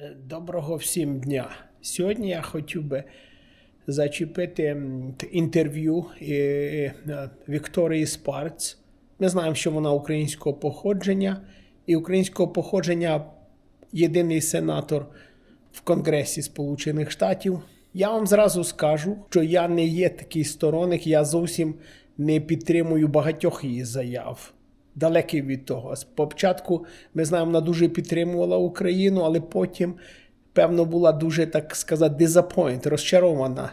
Е, Доброго всім дня. Сьогодні я хотів би зачепити інтерв'ю е, е, Вікторії Спарц. Ми знаємо, що вона українського походження, і українського походження єдиний сенатор в Конгресі Сполучених Штатів. Я вам зразу скажу, що я не є такий сторонник, я зовсім не підтримую багатьох її заяв. Далекий від того. Спочатку ми знаємо, вона дуже підтримувала Україну, але потім, певно, була дуже, так сказати, disappoint, розчарована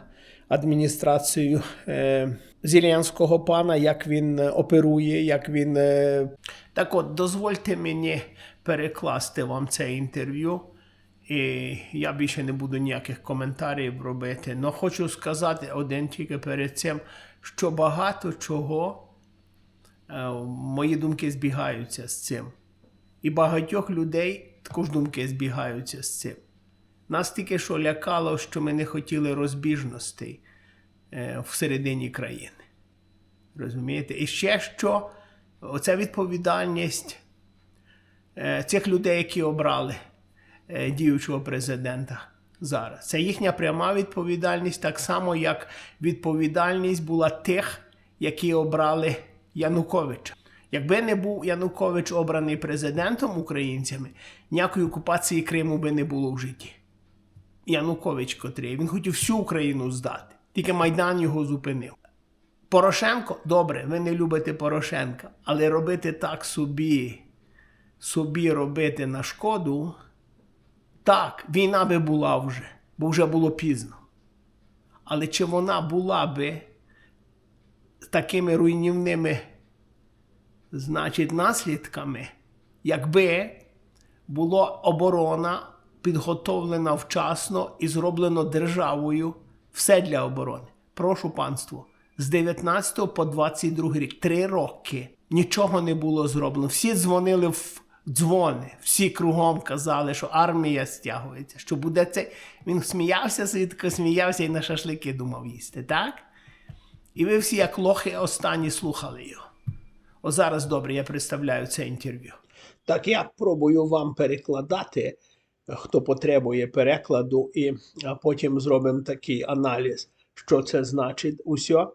адміністрацією е, Зеленського пана, як він е, оперує, як він. Е... Так от, дозвольте мені перекласти вам це інтерв'ю. І я більше не буду ніяких коментарів робити. Но хочу сказати один тільки перед цим, що багато чого мої думки збігаються з цим. І багатьох людей також думки збігаються з цим. Нас тільки що лякало, що ми не хотіли розбіжностей е, всередині країни. Розумієте? І ще що оця відповідальність е, цих людей, які обрали е, діючого президента зараз. Це їхня пряма відповідальність, так само, як відповідальність була тих, які обрали Януковича. Якби не був Янукович обраний президентом українцями, ніякої окупації Криму би не було в житті. Янукович, котрий він хотів всю Україну здати, тільки Майдан його зупинив. Порошенко, добре, ви не любите Порошенка, але робити так собі, собі робити на шкоду, так, війна би була вже, бо вже було пізно. Але чи вона була би такими руйнівними, значить, наслідками, якби була оборона підготовлена вчасно і зроблено державою все для оборони. Прошу панство, з 19 по 22 рік, три роки нічого не було зроблено. Всі дзвонили в дзвони, всі кругом казали, що армія стягується, що буде це. Він сміявся, собі тако сміявся і на шашлики думав їсти, так? І ви всі, як лохи, останні слухали його. О, зараз добре, я представляю це інтерв'ю. Так я пробую вам перекладати, хто потребує перекладу, і потім зробимо такий аналіз, що це значить усе.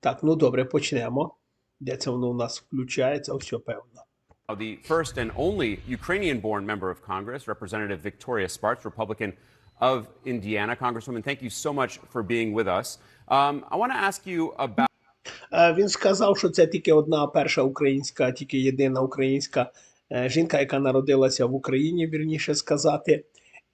Так, ну добре, почнемо. Де це воно у нас включається? Все певно. The first and only Ukrainian born member of Congress, Representative Victoria Sparks, Republican of Indiana. Congresswoman, thank you so much for being with us. Um, I want to ask you about. Е, Він сказав, що це тільки одна перша українська, тільки єдина українська е, жінка, яка народилася в Україні, вірніше сказати.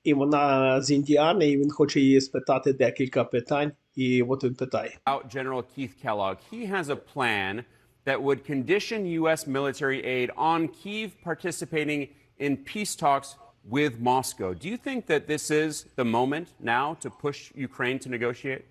І вона з Індіани, і він хоче її спитати декілька питань. І от він питає. about General Keith Kellogg. He has a plan that would condition U.S. military aid on Kiev participating in peace talks with Moscow. Do you think that this is the moment now to push Ukraine to negotiate?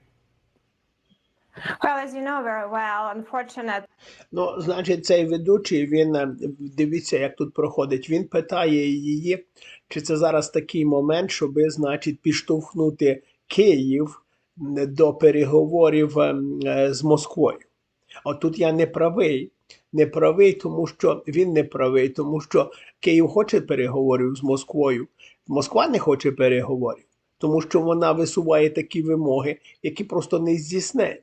Well, as you know very well, unfortunate Ну, значить, цей ведучий, він е, дивіться, як тут проходить. Він питає її, чи це зараз такий момент, щоби, значить, підштовхнути Київ м, до переговорів ем, е, з Москвою. А тут я не правий. Не правий, тому що він не правий, тому що Київ хоче переговорів з Москвою. Москва не хоче переговорів, тому що вона висуває такі вимоги, які просто не здійснені.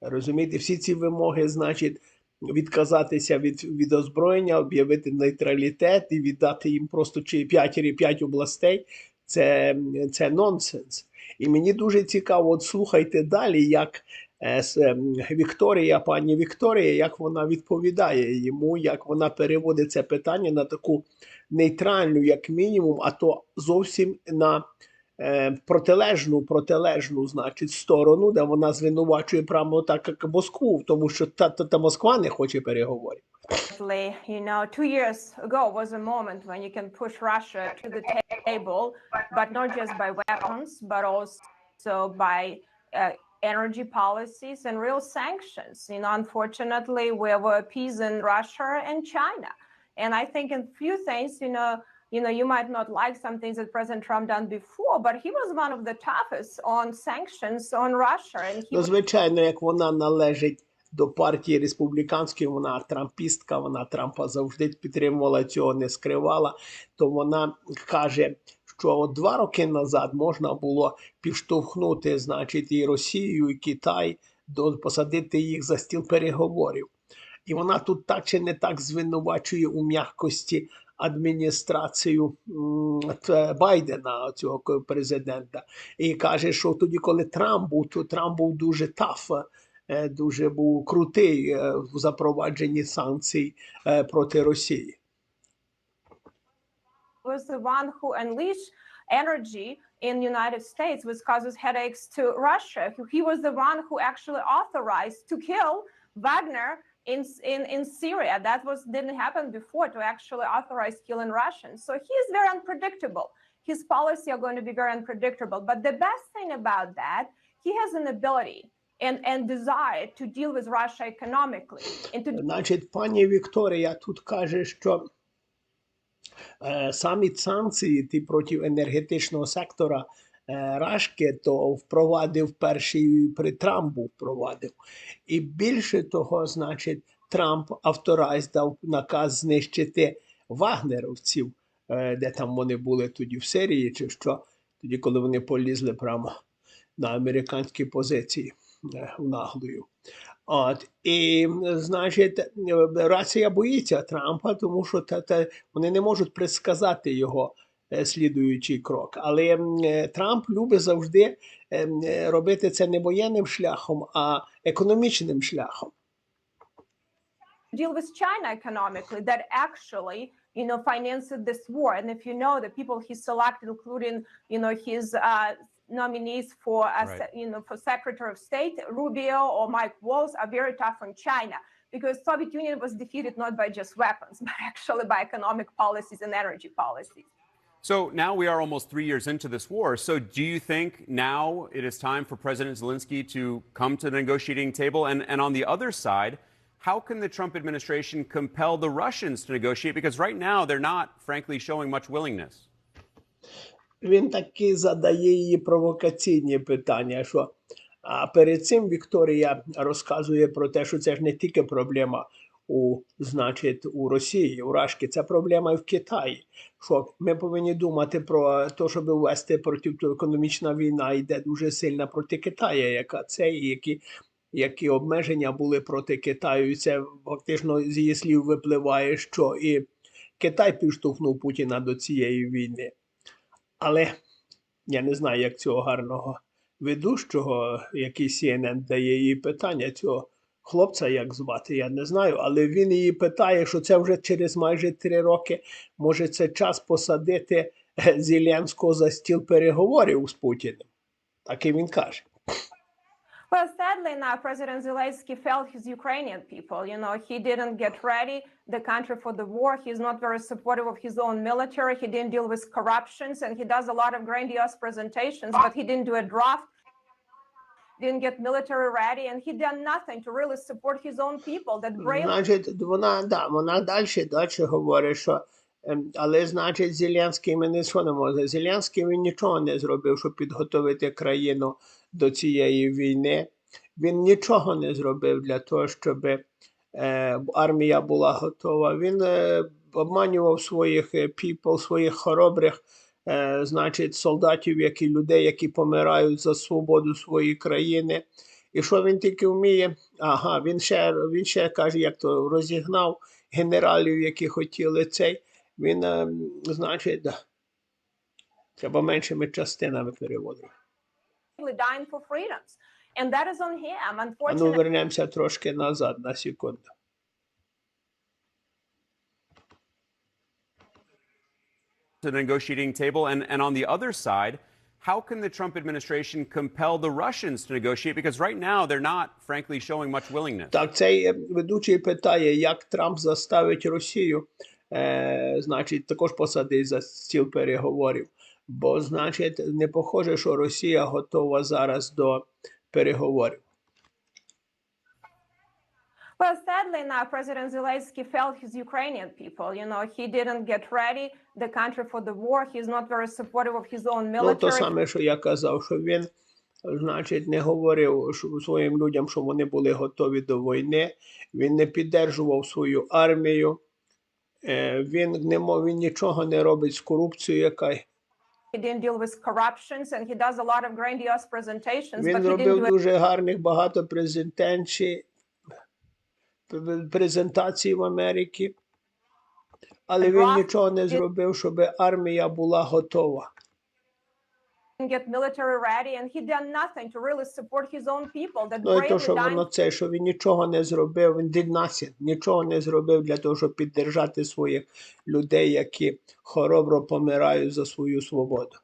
Розумієте, всі ці вимоги, значить, відказатися від, від озброєння, об'явити нейтралітет і віддати їм просто чи 5 5 областей. Це, це нонсенс. І мені дуже цікаво, от слухайте далі, як Вікторія, пані Вікторія, як вона відповідає йому, як вона переводить це питання на таку нейтральну, як мінімум, а то зовсім на е, протилежну, протилежну, значить, сторону, де вона звинувачує прямо так, як Москву, тому що та, та, та Москва не хоче переговорів. you know, two years ago was a moment when you can push Russia to the table, but not just by weapons, but also by uh, energy policies and real sanctions. You know, unfortunately, we were appeasing Russia and China. And I think in few things, you know, you know, you might not like some things that President Trump done before, but he was one of the toughest on sanctions on Russia, and he Ну, звичайно, як вона належить до партії республіканської, вона трампістка, вона Трампа завжди підтримувала цього, не скривала. То вона каже, що от два роки назад можна було підштовхнути, значить, і Росію, і Китай, до посадити їх за стіл переговорів. І вона тут так чи не так звинувачує у м'якості адміністрацію Байдена, цього президента, і каже, що тоді, коли Трамп був, то Трамп був дуже таф, е, дуже був крутий е, в запровадженні санкцій е, проти Росії. was the one who unleashed energy in the United States, which causes headaches to Russia. He- He was the one who actually authorized to kill Wagner in in, in Syria. That was didn't happen before to actually authorize killing Russians. So he is very unpredictable. His policy are going to be very unpredictable. But the best thing about that, he has an ability and, and desire to deal with Russia economically and to Значить, пані Вікторія тут каже, що е, самі санкції ті проти енергетичного сектора е, Рашки, то впровадив перший при Трампу впровадив. І більше того, значить, Трамп авторайз дав наказ знищити вагнеровців, е, де там вони були тоді в Сирії, чи що, тоді, коли вони полізли прямо на американські позиції наглою. От, і, значить, е, Рація боїться Трампа, тому що та, та, вони не можуть предсказати його е, слідуючий крок. Але е, Трамп любить завжди робити це не воєнним шляхом, а економічним шляхом. deal with China economically that actually, you know, financed this war. And if you know the people he selected, including, you know, his uh, nominees for, uh, Right. you know, for Secretary of State, Rubio or Mike Waltz are very tough on China because Soviet Union was defeated not by just weapons, but actually by economic policies and energy policies. So now we are almost three years into this war. So do you think now it is time for President Zelensky to come to the negotiating table? And, and on the other side, how can the Trump administration compel the Russians to negotiate? Because right now they're not, frankly, showing much willingness. Він таки задає її провокаційні питання, що а перед цим Вікторія розказує про те, що це ж не тільки проблема у, значить, у Росії, у Рашки, це проблема і в Китаї. Що ми повинні думати про те, щоб ввести проти економічна війна йде дуже сильна проти Китаю, яка це і які, які обмеження були проти Китаю. І це фактично з її слів випливає, що і Китай підштовхнув Путіна до цієї війни. Але я не знаю, як цього гарного ведущого, який CNN дає їй питання, цього хлопця, як звати, я не знаю, але він її питає, що це вже через майже три роки може це час посадити е, Зеленського за стіл переговорів з Путіним. Так і він каже. Well, sadly now, President Zelensky failed his Ukrainian people. You know, he didn't get ready the country for the war. He's not very supportive of his own military. He didn't deal with corruptions, and he does a lot of grandiose presentations, but he didn't do a draft, didn't get military ready, and he done nothing to really support his own people that bravely Значить, вона, да, вона далі, далі говорить, що ем, Але, значить, Зеленський ми не що не може. Зеленський він нічого не зробив, щоб підготовити країну до цієї війни. Він нічого не зробив для того, щоб е, армія була готова. Він е, обманював своїх е, people, своїх хоробрих, е, значить, солдатів, які людей, які помирають за свободу своєї країни. І що він тільки вміє? Ага, він ще, він ще каже, як то розігнав генералів, які хотіли цей. Він, е, значить, да. треба меншими частинами переводити. dying for freedoms. And that is on him. А ну вернемося трошки назад на секунду. To the negotiating table. And, and on the other side, how can the Trump administration compel the Russians to negotiate? Because right now they're not, frankly, showing much willingness. Так, цей е, ведучий питає, як Трамп заставить Росію, е, значить, також посадити за стіл переговорів. Бо, значить, не похоже, що Росія готова зараз до переговорів. Well, sadly now, President Zelensky failed his Ukrainian people. You know, he didn't get ready the country for the war. He's not very supportive of his own Ну, то саме, що я казав, що він, значить, не говорив своїм людям, що вони були готові до війни. Він не піддержував свою армію. Е, Він не мов, він нічого не робить з корупцією, яка He didn't deal with corruptions, and he does a lot of grandiose presentations, Він but he didn't робив do дуже гарних багато презентацій, презентацій в Америці, але він нічого не зробив, щоб армія була готова. Get military ready, and he done nothing to really support his own people that Ну і то, що воно це, що він нічого не зробив, він did nothing, нічого не зробив для того, щоб піддержати своїх людей, які хоробро помирають за свою свободу.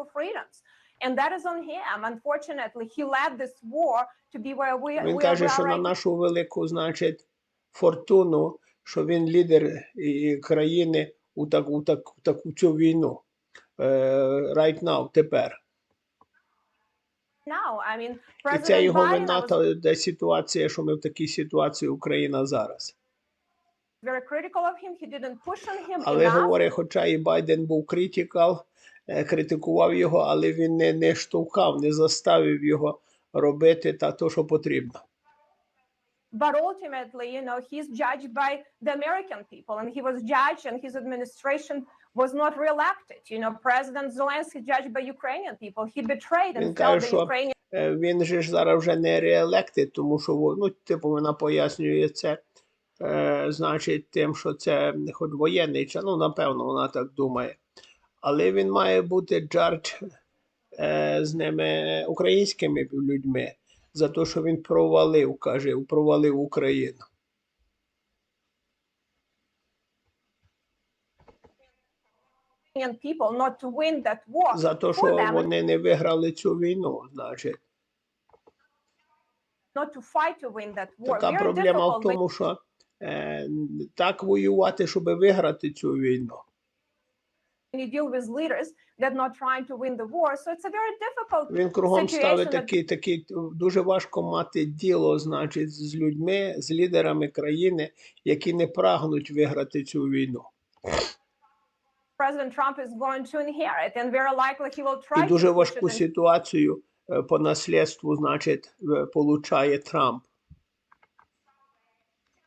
for freedoms. And that is on him. Unfortunately, he led this war to be where we, Він we каже, are що на right нашу велику, значить, фортуну, що він лідер і країни у таку, у таку, у таку цю війну. Е, Right now, тепер. now. I mean, І President його Biden вина, was та де ситуація, що ми в такій ситуації Україна зараз. very critical of him. He didn't push on him Але enough. говорить, хоча і Байден був критикал, е, критикував його, але він не, не штовхав, не заставив його робити та то, що потрібно. But ultimately, you know, he's judged by the American people, and he was judged, and his administration was not reelected. You know, President Zelensky judged by Ukrainian people. He betrayed and failed the Ukrainian Він же ж зараз вже не реелектить, тому що ну, типу, вона пояснює це, е, значить, тим, що це хоч воєнний час, ну, напевно, вона так думає. Але він має бути джардж е, з ними українськими людьми за те, що він провалив, каже, провалив Україну. People not to win that war. За те, що вони не виграли цю війну, значить. not to fight to win that war. Така проблема в тому, що е, так воювати, щоб виграти цю війну. you deal with leaders that not trying to win the war. So it's a very difficult Він кругом ставить такий, такий дуже важко мати діло, значить, з людьми, з лідерами країни, які не прагнуть виграти цю війну. І дуже важку ситуацію е, по наслідству, значить, е, получає Трамп.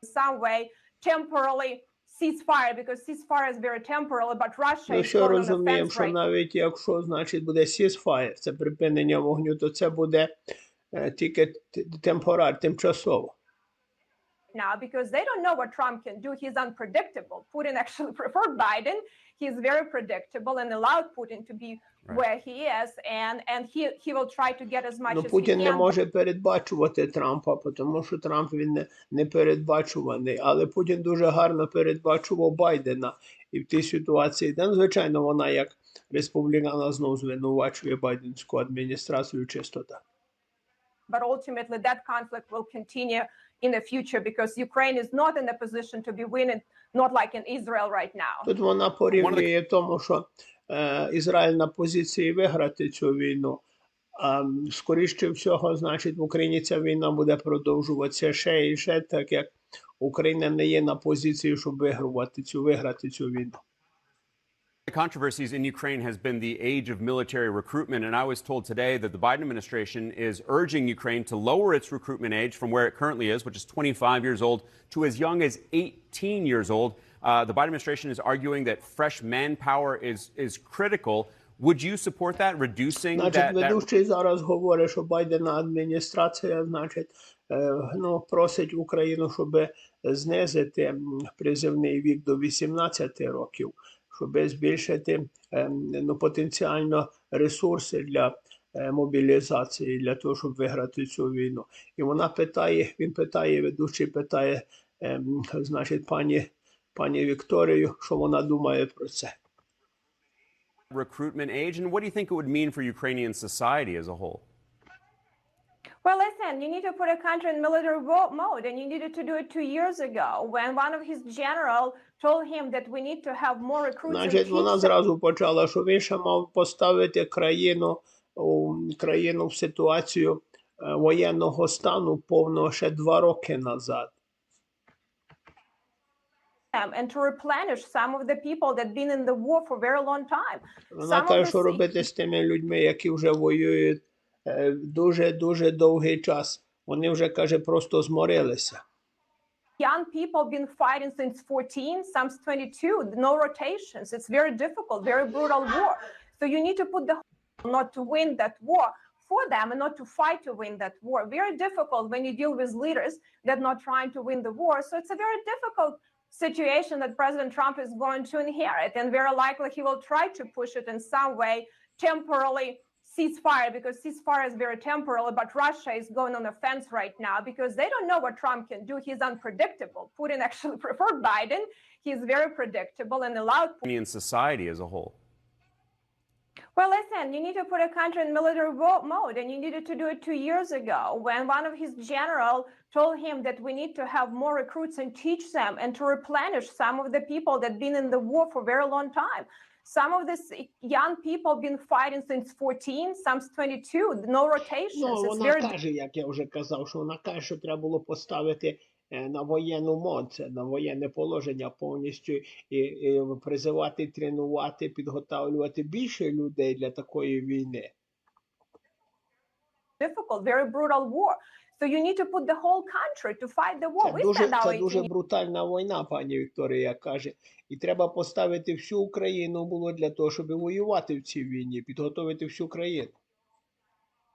some way temporarily ceasefire because ceasefire is very temporary, but Russia Ми is все розуміємо, що навіть якщо, значить, буде ceasefire, це припинення вогню, то це буде е, тільки темпорар, тимчасово. Now because they don't know what Trump can do. He's unpredictable. Putin actually preferred Biden. He's very predictable and allowed Putin to be Right. where he is, and and he he will try to get as much Ну, as Путін he не can. може передбачувати Трампа, тому що Трамп він не, не передбачуваний. Але Путін дуже гарно передбачував Байдена. І в тій ситуації, ну, звичайно, вона як республікана знову звинувачує байденську адміністрацію чистота. but ultimately that conflict will continue in the future because Ukraine is not in a position to be winning, not like in Israel right now. Тут вона порівнює тому, що е, Ізраїль на позиції виграти цю війну. А скоріше всього, значить, в Україні ця війна буде продовжуватися ще і ще, так як Україна не є на позиції, щоб вигравати цю виграти цю війну. The controversies in Ukraine has been the age of military recruitment, and I was told today that the Biden administration is urging Ukraine to lower its recruitment age from where it currently is, which is 25 years old, to as young as 18 years old. Uh, the Biden administration is arguing that fresh manpower is is critical. Would you support that, reducing Значить, that? that ведучий зараз говорить, що Байдена адміністрація, значить, е, ну, просить Україну, щоб знизити м, призивний вік до 18 років, Щоб збільшити ем, ну, потенціально ресурси для е, мобілізації, для того, щоб виграти цю війну. І вона питає, він питає, ведучий питає, ем, значить, пані, пані Вікторію, що вона думає про це. recruitment age, and what do you think it would mean for Ukrainian society as a whole? Well, listen, you need to put a country in military mode, and you needed to do it two years ago when one of his general told him that we need to have more recruits. Значить, вона зразу почала, що ще мав поставити країну, країну в ситуацію е, воєнного стану повного ще два роки назад. and to replenish some of the people that been in the war for very long time. Вона каже, що робити з тими людьми, які вже воюють е, дуже-дуже довгий час. Вони вже, каже, просто зморилися. young people been fighting since 14, some 22, no rotations. It's very difficult, very brutal war. So you need to put the not to win that war for them and not to fight to win that war. Very difficult when you deal with leaders that not trying to win the war. So it's a very difficult situation that President Trump is going to inherit, and very likely he will try to push it in some way temporarily ceasefire because ceasefire is very temporal but russia is going on offense right now because they don't know what trump can do he's unpredictable putin actually preferred biden he's very predictable and allowed in society as a whole? well, listen, you need to put a country in military mode, and you needed to do it two years ago when one of his general told him that we need to have more recruits and teach them and to replenish some of the people that been in the war for a very long time. Some of these young people been fighting since 14, some 22, no rotations. Ну, вона very каже, як я вже казав, що вона каже, що треба було поставити е, на воєнну мод, на воєнне положення повністю і, і призивати, тренувати, підготовлювати більше людей для такої війни. difficult, very brutal war. So you need to put the whole country to fight the war. Це We дуже, our це дуже брутальна війна, пані Вікторія каже. І треба поставити всю Україну було для того, щоб воювати в цій війні, підготовити всю країну.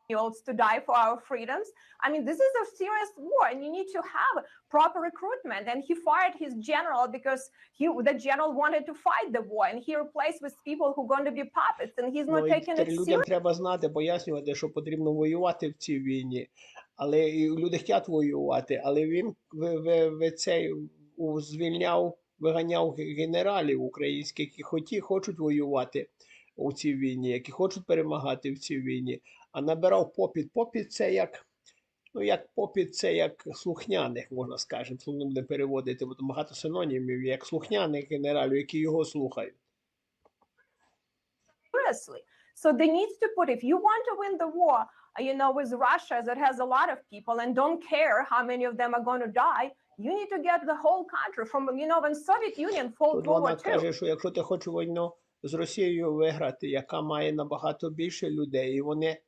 Years to die for our freedoms. I mean, this is a serious war, and you need to have proper recruitment. And he fired his general because he, the general wanted to fight the war, and he replaced with people who are going to be puppets, and he's not Ну, taking it людям seriously. треба знати, пояснювати, що потрібно воювати в цій війні. Але і люди хочуть воювати, але він ви, ви, ви цей звільняв, виганяв генералів українських, які хоті, хочуть воювати у цій війні, які хочуть перемагати в цій війні, а набирав попіт. Попіт це як. Ну, як попіт, це як слухняних, можна скажемо, не буде переводити, бо багато синонімів, як слухняних генералів, які його слухають. So they need to put, if you want to win the war, uh, you know, with Russia that has a lot of people and don't care how many of them are going to die, you need to get the whole country from, you know, when Soviet Union fought World War II. каже, що якщо ти хочеш війну з Росією виграти, яка має набагато більше людей, і вони,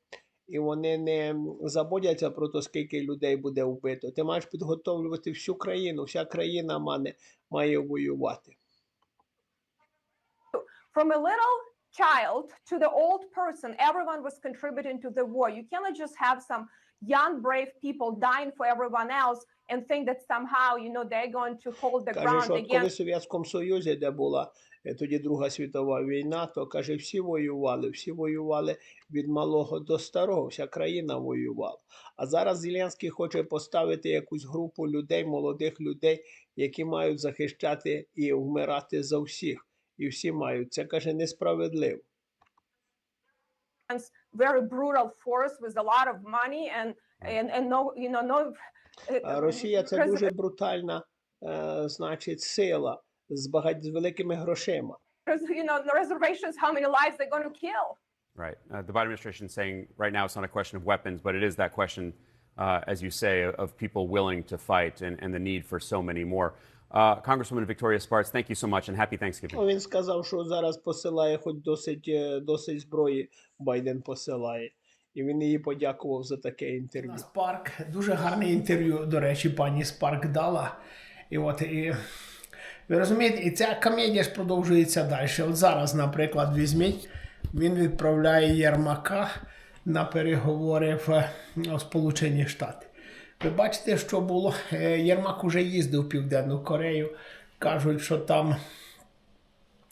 і вони не заботяться про те, скільки людей буде вбито, ти маєш підготовлювати всю країну, вся країна має, має воювати. from a little child to the old person, everyone was contributing to the war. You cannot just have some young, brave people dying for everyone else and think that somehow, you know, they're going to hold the ground що от коли в Совєтському Союзі, де була е, тоді Друга світова війна, то каже, всі воювали, всі воювали від малого до старого, вся країна воювала. А зараз Зеленський хоче поставити якусь групу людей, молодих людей, які мають захищати і вмирати за всіх. І всі мають. Це каже несправедливо. very brutal force with a lot of money and and, and no, you know, no. uh, А Росія це President- дуже брутальна, е, значить, сила з багать з великими грошима. you know, the reservations, how many lives they're going to kill. Right. Uh, the Biden administration is saying right now it's not a question of weapons, but it is that question, uh, as you say, of people willing to fight and, and the need for so many more. Congresswoman Victoria Sparks, thank you so much and happy Thanksgiving. Ну, Він сказав, що зараз посилає хоч досить, е, досить зброї Байден посилає. І він їй подякував за таке інтерв'ю. Спарк, дуже гарне інтерв'ю, до речі, пані Спарк дала. І от і ви розумієте, і ця комедія ж продовжується далі. От зараз, наприклад, візьміть, він відправляє Єрмака на переговори в е, Сполучені Штати. Ви бачите, що було? Е, Єрмак уже їздив в Південну Корею. Кажуть, що там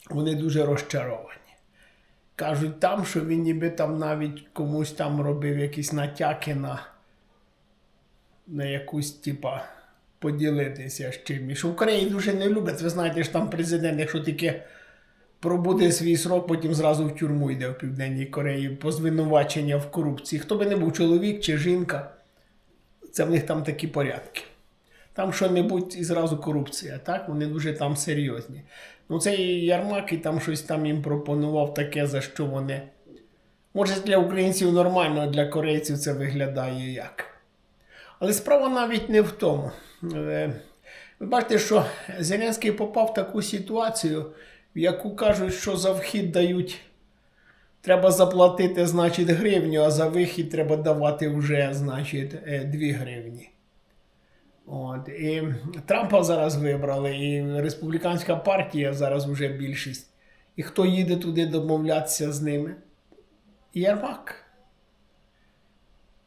вони дуже розчаровані. Кажуть там, що він ніби там навіть комусь там робив якісь натяки на, на якусь, типа, поділитися з чимось. Що в Кореї дуже не люблять. Ви знаєте, що там президент, якщо тільки пробуде свій срок, потім зразу в тюрму йде в Південній Кореї по звинувачення в корупції. Хто би не був чоловік чи жінка, це в них там такі порядки. Там що-небудь і зразу корупція, так? Вони дуже там серйозні. Ну, цей Ярмак і там щось там їм пропонував таке, за що вони. Може, для українців нормально, а для корейців це виглядає як. Але справа навіть не в тому. Е, Ви бачите, що Зеленський попав в таку ситуацію, в яку кажуть, що за вхід дають. Треба заплатити, значить, гривню, а за вихід треба давати вже, значить, 2 гривні. От. І Трампа зараз вибрали, і республіканська партія зараз вже більшість. І хто їде туди домовлятися з ними? Єрмак.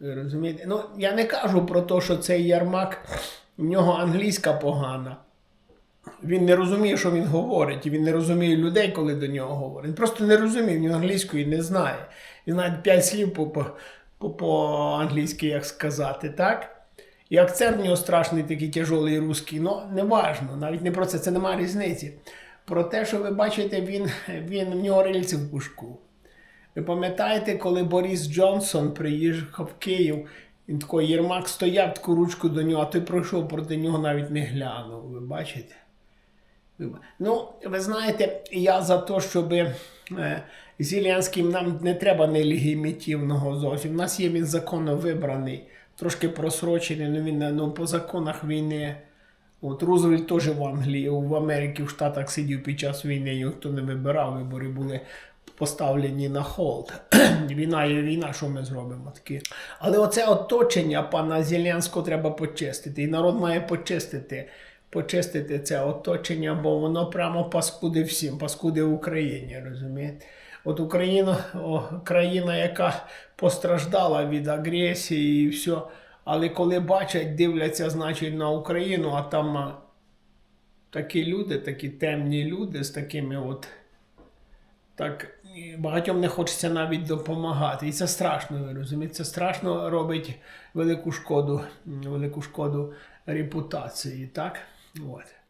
Ви розумієте? Ну, я не кажу про те, що цей Ярмак, в нього англійська погана. Він не розуміє, що він говорить, і він не розуміє людей, коли до нього говорить. Він просто не розуміє, він англійської не знає. Він навіть п'ять слів по, по, по, по-англійськи, як сказати, так? І акцент в нього страшний, такий тяжолий русський, ну важно, навіть не про це, це немає різниці. Про те, що ви бачите, він, він в нього рильці в пушку. Ви пам'ятаєте, коли Борис Джонсон приїхав в Київ, він такий Єрмак стояв таку ручку до нього, а той пройшов проти нього навіть не глянув. Ви бачите? Ну, ви знаєте, я за те, щоб е, Зеленським нам не треба нелегімітивного зовсім. У нас є він законно вибраний, трошки просрочений, але він ну, по законах війни. От Рузвельт теж в Англії, в Америці, в Штатах сидів під час війни, його хто не вибирав, вибори були поставлені на холд. війна є війна, що ми зробимо таке. Але оце оточення пана Зеленського треба почистити. І народ має почистити. Почистити це оточення, бо воно прямо паскуди всім, паскуди Україні, розумієте? От Україна, о, країна, яка постраждала від агресії і все. Але коли бачать, дивляться, значить, на Україну, а там такі люди, такі темні люди з такими от. Так, багатьом не хочеться навіть допомагати. І це страшно, ви розумієте? Це страшно робить велику шкоду, велику шкоду репутації, так? От.